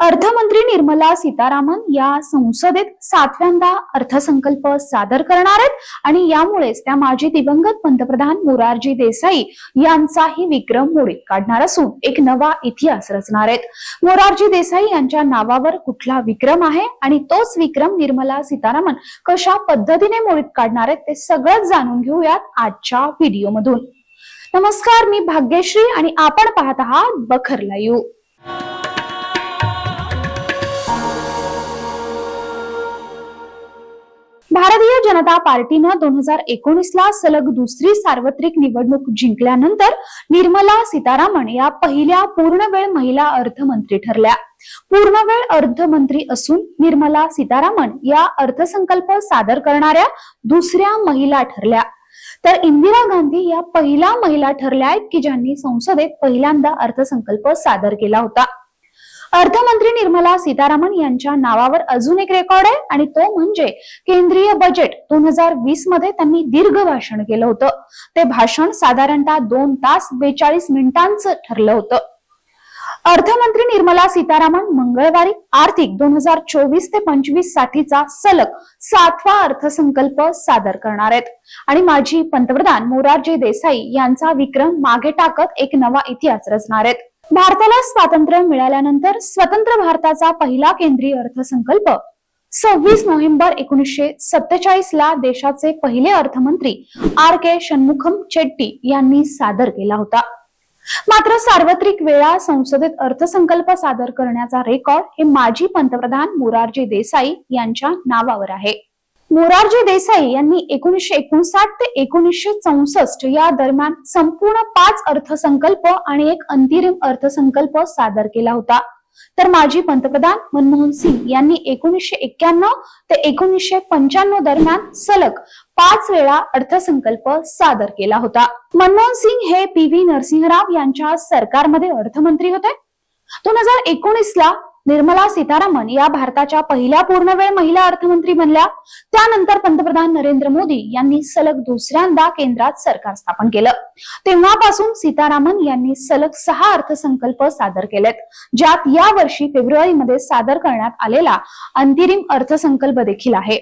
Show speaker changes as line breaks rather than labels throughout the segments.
अर्थमंत्री निर्मला सीतारामन या संसदेत सातव्यांदा अर्थसंकल्प सादर करणार आहेत. आणि यामुळेच त्या माजी दिवंगत पंतप्रधान मोरारजी देसाई यांचाही विक्रम मोडीत काढणार असून एक नवा इतिहास रचणार आहेत. मोरारजी देसाई यांच्या नावावर कुठला विक्रम आहे? आणि तोच विक्रम निर्मला सीतारामन कशा पद्धतीने मोडीत काढणार आहेत ते सगळंच जाणून घेऊयात आजच्या व्हिडिओमधून. नमस्कार मी भाग्यश्री आणि आपण पाहत आहात बखर लाईव्ह. जनता पार्टीनं दोन हजार एकोणीसला सलग दुसरी सार्वत्रिक निवडणूक जिंकल्यानंतर निर्मला सीतारामन या पहिल्या पूर्णवेळ महिला अर्थमंत्री ठरल्या. पूर्णवेळ अर्थमंत्री असून निर्मला सीतारामन या अर्थसंकल्प सादर करणाऱ्या दुसऱ्या महिला ठरल्या. तर इंदिरा गांधी या पहिल्या महिला ठरल्या आहेत की ज्यांनी संसदेत पहिल्यांदा अर्थसंकल्प सादर केला होता. अर्थमंत्री निर्मला सीतारामन यांच्या नावावर अजून एक रेकॉर्ड आहे आणि तो म्हणजे केंद्रीय बजेट दोन हजार वीसमध्ये त्यांनी दीर्घ भाषण केलं होतं. ते भाषण साधारणतः दोन तास बेचाळीस मिनिटांचं ठरलं होतं. अर्थमंत्री निर्मला सीतारामन मंगळवारी आर्थिक दोन हजार चोवीस ते पंचवीस साठीचा सलग सातवा अर्थसंकल्प सादर करणार आहेत. आणि माजी पंतप्रधान मोरारजी देसाई यांचा विक्रम मागे टाकत एक नवा इतिहास रचणार आहेत. भारताला स्वातंत्र्य मिळाल्यानंतर स्वतंत्र भारताचा पहिला केंद्रीय अर्थसंकल्प. सव्वीस नोव्हेंबर एकोणीसशे सत्तेचाळीस ला देशाचे पहिले अर्थमंत्री आर के षण्मुखम चेट्टी यांनी सादर केला होता. मात्र सार्वत्रिक वेळा संसदेत अर्थसंकल्प सादर करण्याचा रेकॉर्ड हे माजी पंतप्रधान मोरारजी देसाई यांच्या नावावर आहे. मोरारजी देसाई यांनी एकोणीसशे एकोणसाठ ते एकोणीसशे चौसष्ट या दरम्यान संपूर्ण पाच अर्थसंकल्प आणि एक अंतिम अर्थसंकल्प सादर केला होता. तर माजी पंतप्रधान मनमोहन सिंग यांनी एकोणीसशे एक्क्याण्णव ते एकोणीसशे पंच्याण्णव दरम्यान सलग पाच वेळा अर्थसंकल्प सादर केला होता. मनमोहन सिंग हे पी व्ही नरसिंहराव यांच्या सरकारमध्ये अर्थमंत्री होते. दोन हजार एकोणीस ला निर्मला सीतारामन या भारताच्या पहिल्या पूर्णवेळ महिला अर्थमंत्री बनल्या. त्यानंतर पंतप्रधान नरेंद्र मोदी यांनी सलग दुसऱ्यांदा केंद्रात सरकार स्थापन केलं. तेव्हापासून सीतारामन यांनी सलग सहा अर्थसंकल्प सादर केलेत ज्यात या वर्षी फेब्रुवारीमध्ये सादर करण्यात आलेला अंतिम अर्थसंकल्प देखील आहे.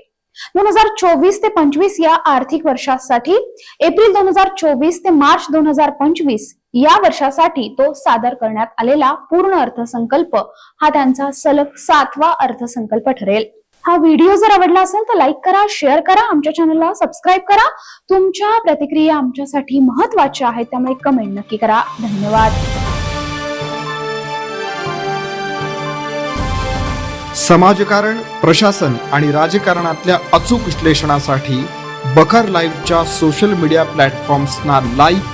दोन हजार चोवीस ते पंचवीस या आर्थिक वर्षासाठी एप्रिल दोन हजार चोवीस ते मार्च दोन हजार पंचवीस या वर्षासाठी तो सादर करण्यात आलेला पूर्ण अर्थसंकल्प हा त्यांचा सलग सातवा अर्थसंकल्प ठरेल. हा व्हिडिओ जर आवडला असेल तर लाईक करा शेअर करा आमच्या चॅनलला सबस्क्राईब करा. तुमच्या प्रतिक्रिया आमच्यासाठी महत्त्वाच्या आहेत त्यामुळे कमेंट नक्की करा. धन्यवाद.
समाजकारण प्रशासन आणि राजकारणातल्या अचूक विश्लेषणासाठी बखर लाईव्हच्या सोशल मीडिया प्लॅटफॉर्म्सना लाईक